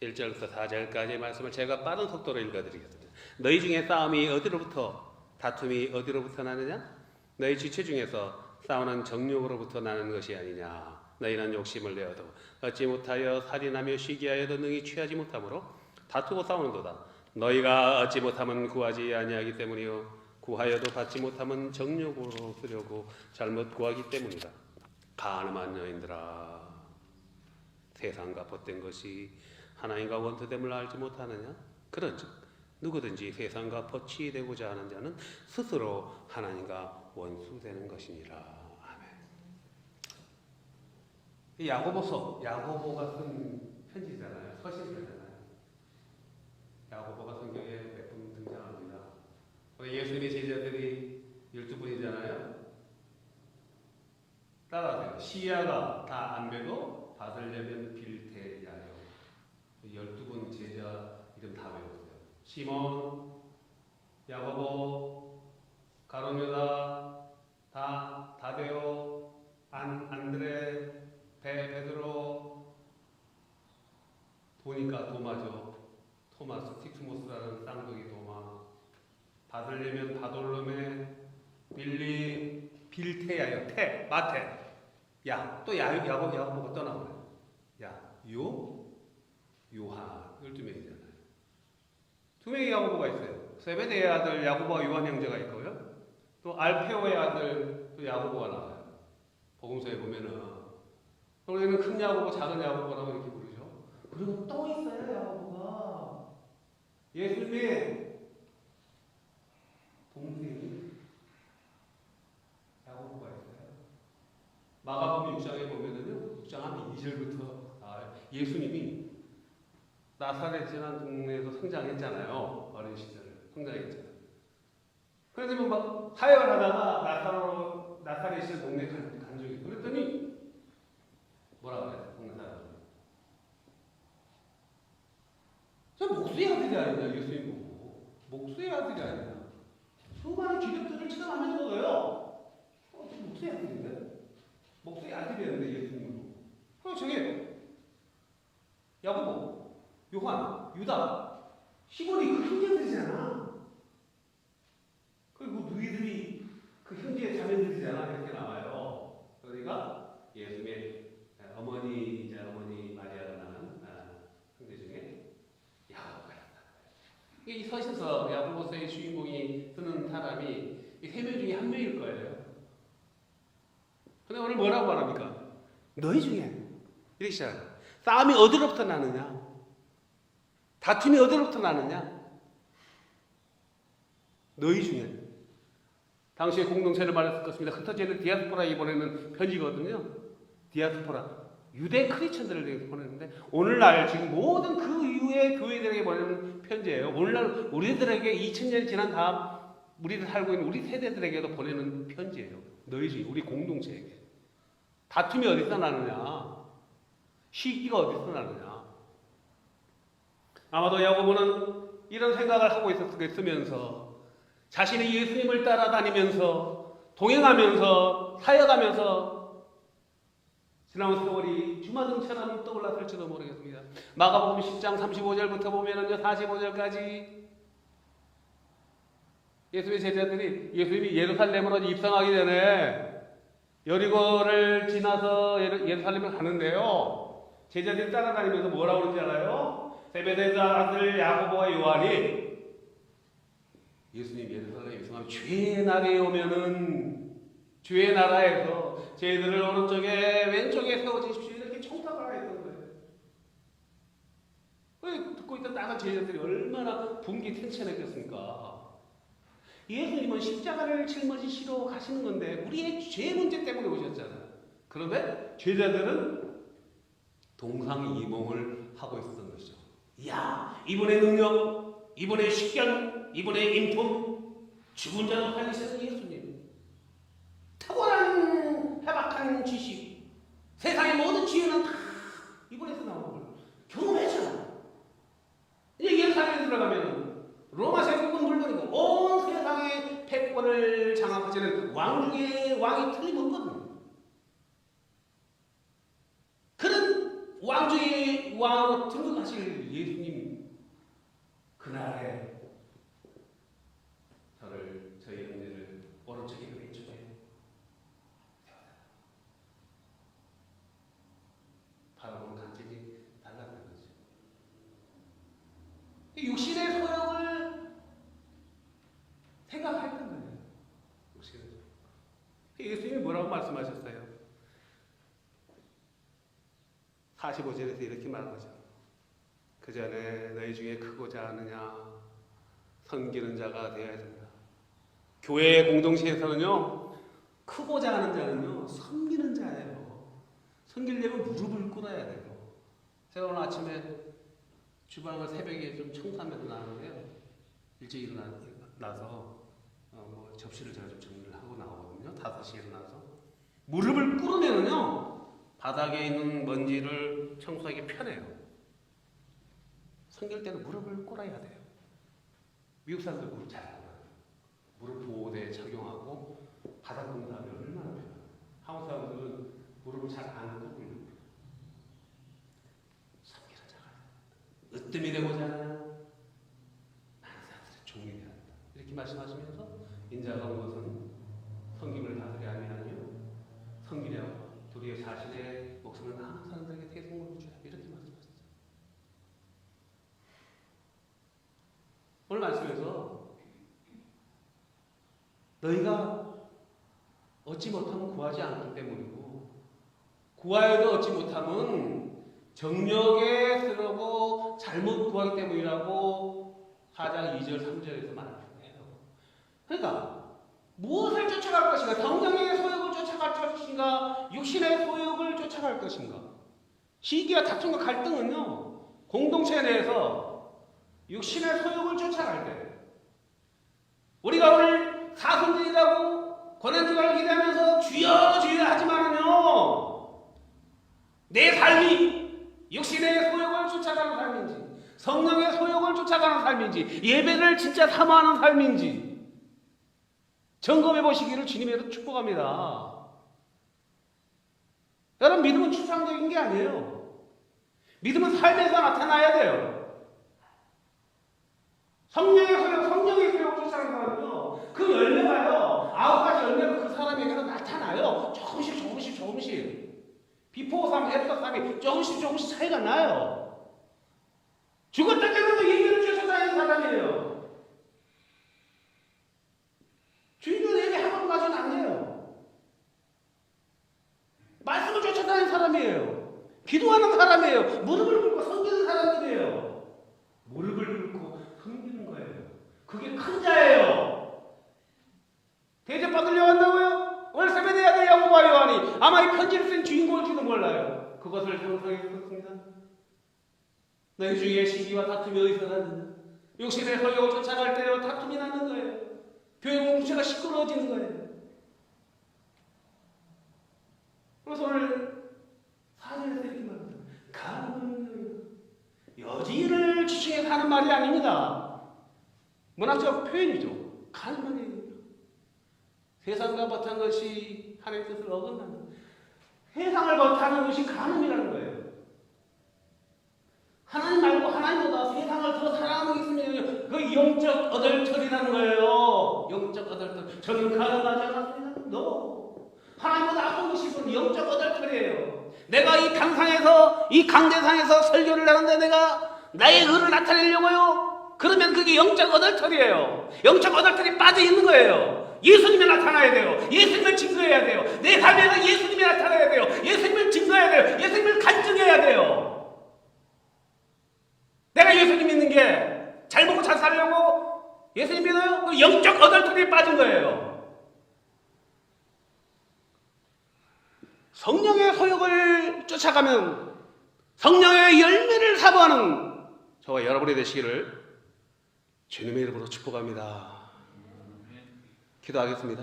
1절부터 4절까지의 말씀을 제가 빠른 속도로 읽어드리겠습니다. 너희 중에 싸움이 어디로부터 다툼이 어디로부터 나느냐? 너희 지체 중에서 싸우는 정욕으로부터 나는 것이 아니냐? 너희는 욕심을 내어도 얻지 못하여 살인하며 시기하여도 능히 취하지 못하므로 다투고 싸우는도다. 너희가 얻지 못하면 구하지 아니하기 때문이요 구하여도 받지 못하면 정욕으로 쓰려고 잘못 구하기 때문이다. 가늠한 여인들아 세상과 벗된 것이 하나님과 원수됨을 알지 못하느냐? 그런즉 누구든지 세상과 벗이 되고자 하는 자는 스스로 하나님과 원수되는 것이니라. 아멘. 이 야고보서 야고보가 쓴 편지잖아요. 서신서잖아요. 야고보가 성경에 몇 분 등장합니다. 예수님의 제자들이 열두 분이잖아요. 따라하세요. 시야가 다안 배도 받으려면 빌테야 요. 열두 분 제자 이름 다 외우세요. 시몬, 야고보, 가론유다, 다 다데오, 안 안드레, 베 베드로 보니까 도마죠. 토마스 티투모스라는 쌍둥이 도마. 받으려면 바돌로메, 빌리, 빌테야요. 테, 마테. 야, 또 야, 야고, 야고보가 떠나버려. 야, 요. 12명이잖아요. 두 명의 야고보가 있어요. 세베대의 아들 야고보와 요한 형제가 있고요. 또 알페오의 아들 또 야고보가 나와요. 복음서에 보면은 우리는 큰 야고보, 작은 야고보라고 이렇게 부르죠. 그리고 또 있어요, 야고보가. 예수님의 동생이 야고보가 있어요. 마가복음 6장에 보면은요, 6장 한 2절부터 나와요. 예수님이 나사렛이라는 동네에서 성장했잖아요. 어린 시절 성장했잖아요. 그래서 막 사역을 하다가 나사로 나사렛이 동네 간, 간 적이. 그랬더니 뭐라 그래요? 동네 사람. 저 목수의 아들이 아니냐 예수님 보고 목수의 아들이 아니냐. 수많은 기적들을 체험하면서 거예요. 어, 저 목수의 아들인데? 목수의 아들이었는데 예수님으로. 그럼 저게 야고보, 요한, 유다, 시몬이 그 형제들이잖아. 그리고 너희들이 그 형제의 자매들이잖아. 이렇게 나와요. 그러니까 예수님의 어머니, 이제 어머니 마리아가 낳은 아, 형제 중에 야고보가 있다. 이 서신서 야고보서의 주인공이 쓰는 사람이 이세 명 중에 한 명일 거예요. 근데 오늘 뭐라고 말합니까? 너희 중에 이렇게 시작해요. 싸움이 어디로부터 나느냐? 다툼이 어디로부터 나느냐? 너희 중에. 당시에 공동체를 말했을 것입니다. 흩어지는 디아스포라에 보내는 편지거든요. 디아스포라. 유대 크리스천들을 위해서 보내는데 오늘날 지금 모든 그 이후의 교회들에게 보내는 편지예요. 오늘날 우리들에게 2000년이 지난 다음 우리들 살고 있는 우리 세대들에게도 보내는 편지예요. 너희 중에 우리 공동체에게. 다툼이 어디서 나느냐? 시기가 어디서 나느냐? 아마도 야고보는 이런 생각을 하고 있었으면서 자신이 예수님을 따라다니면서 동행하면서 사역하면서 지나온 세월이 주마등처럼 떠올랐을지도 모르겠습니다. 마가복음 10장 35절부터 보면은요 45절까지 예수의 제자들이 예수님이 예루살렘으로 입성하기 전에 여리고를 지나서 예루- 예루살렘을 가는데요. 제자들이 따라다니면서 뭐라고 그러지 알아요? 세베대자 아들 야고보와 요한이 예수님 예루살렘에 입성하면 죄의 날이 오면은 죄의 나라에서 저희들을 오른쪽에 왼쪽에 세워주십시오 이렇게 청탁을 하였던 거예요. 그 듣고 있던 다른 제자들이 얼마나 분기 텐션했겠습니까? 예수님은 십자가를 짊어지시러 가시는 건데 우리의 죄 문제 때문에 오셨잖아요. 그런데 제자들은 동상이몽을 하고 있었던 것이죠. 이분의 능력, 이분의 식견, 이분의 인품, 죽은 자도 살리시는 예수님. 탁월한 해박한 지식, 세상의 모든 지혜는 다 이분에서 나오는 걸 경험했잖아. 이제 예루살렘에 들어가면 로마 제국은 물론이고 온 세상의 패권을 장악하시는 왕 중에 왕이 틀림없거든. 그런 왕 중에 왕으로 등극 사실 예수님 그날에 저를 저희 형제를 오른쪽에 왼쪽에 바라보는 관점이 달랐던 거죠. 이 육신의 소욕을 생각했던 거예요. 육신의 소욕. 예수님이 뭐라고 말씀하셨어요? 45절에서 이렇게 말한 거죠. 그 전에 너희 중에 크고자 하느냐 섬기는 자가 되어야 된다. 교회 공동체에서는요 크고자 하는 자는요 섬기는 자예요. 섬기려면 무릎을 꿇어야 돼요. 제가 오늘 아침에 주방을 새벽에 좀 청소하면서 나왔는데요. 일찍 일어나서 어, 뭐 접시를 제가 좀 정리를 하고 나오거든요. 5시에 일어나서 무릎을 꿇으면은요 바닥에 있는 먼지를 청소하기 편해요. 성길 때는 무릎을 꿇어야 돼요. 미국 사람들 무릎 잘 꿇어요. 무릎 보호대 착용하고 바닥 공사하면 얼마나 편해요. 한국 사람들은 무릎을 잘 안 꿇고요. 성기를 자가 으뜸이 되고자 하는 사람들의 종이 한다. 이렇게 말씀하시면서 인자가 온 것은 성김을 다스려 아니하며 성기려 도리어 자신의 목숨을 많은 사람들에게 대성물로 주라 이렇게 말씀하셨어요. 오늘 말씀에서 너희가 얻지 못하면 구하지 않기 때문이고 구하여도 얻지 못하면 정력에 쓰려고 잘못 구하기 때문이라고 4장 2절 3절에서 말합니다. 그러니까 무엇을 쫓아갈 것인가? 성령의 소욕을 쫓아갈 것인가? 육신의 소욕을 쫓아갈 것인가? 시기와 다툼과 갈등은요 공동체 내에서 육신의 소욕을 쫓아갈 때 우리가 오늘 사순절이라고 권한주간을 기대하면서 주여 주여 하지만은요 내 삶이 육신의 소욕을 쫓아가는 삶인지 성령의 소욕을 쫓아가는 삶인지 예배를 진짜 사모하는 삶인지 점검해 보시기를 주님으로 축복합니다. 여러분 믿음은 추상적인 게 아니에요. 믿음은 삶에서 나타나야 돼요. 성령의 소욕, 성령의 소욕을 쫓아가는 사람은요, 그 열매가요, 아홉 가지 열매가 그 사람에게는 나타나요. 조금씩, 조금씩, 조금씩. 비포 삶, 애프터 삶이 조금씩, 조금씩 차이가 나요. 죽었다 깨어나도 예배를 쫓아다니는 사람이에요. 주인도 예배 한 번 가서는 안 돼요. 말씀을 쫓아다니는 사람이에요. 사람이에요. 무릎을 꿇고 섬기는 사람들이에요. 무릎을 꿇고 섬기는 거예요. 그게 큰 자예요. 대접 받으려 한다고요? 월세배 내야 되냐고 봐요, 아니. 아마 이 편지를 쓴 주인공일지도 몰라요. 그것을 상상했었습니다. 너희 중에 시기와 다툼이 어디서 나느냐? 욕심의 허욕을 쫓아갈 때요, 다툼이 나는 거예요. 교회 공동체가 시끄러워지는 거예요. 그래서 오늘 사전에서 이렇게 말합니다. 가는 여지를 지중해서 말이 아닙니다. 문학적 표현이죠. 가는 말이에요. 세상과 버탄 것이 하나님의 뜻을 어긋나는 세상을 버타는 것이 간음이라는 거예요. 하나님 말고 하나님보다 세상을 더 사랑하는 게 있으면 그 영적 어덜터리라는 거예요. 영적 어덜터. 저는 가능하지 않았습니다. 너 하나님보다 앞선 것이 있으면 영적 어덜터리예요. 내가 이 강상에서 이 강대상에서 설교를 하는데 내가 나의 의를 나타내려고요. 그러면 그게 영적 어덜터리예요. 영적 어덜터리 빠져 있는 거예요. 예수님이 나타나야 돼요. 예수님을 증거해야 돼요. 내 삶에서 예수님이 나타나야 돼요. 예수님을 증거해야 돼요. 예수님을 간증해야 돼요. 내가 예수님 믿는 게 잘 먹고 잘 살려고 예수님 믿어요? 그 영적 어덜터리에 빠진 거예요. 성령의 소욕을 쫓아가면 성령의 열매를 사모하는 저와 여러분이 되시기를 주님의 이름으로 축복합니다. 기도하겠습니다.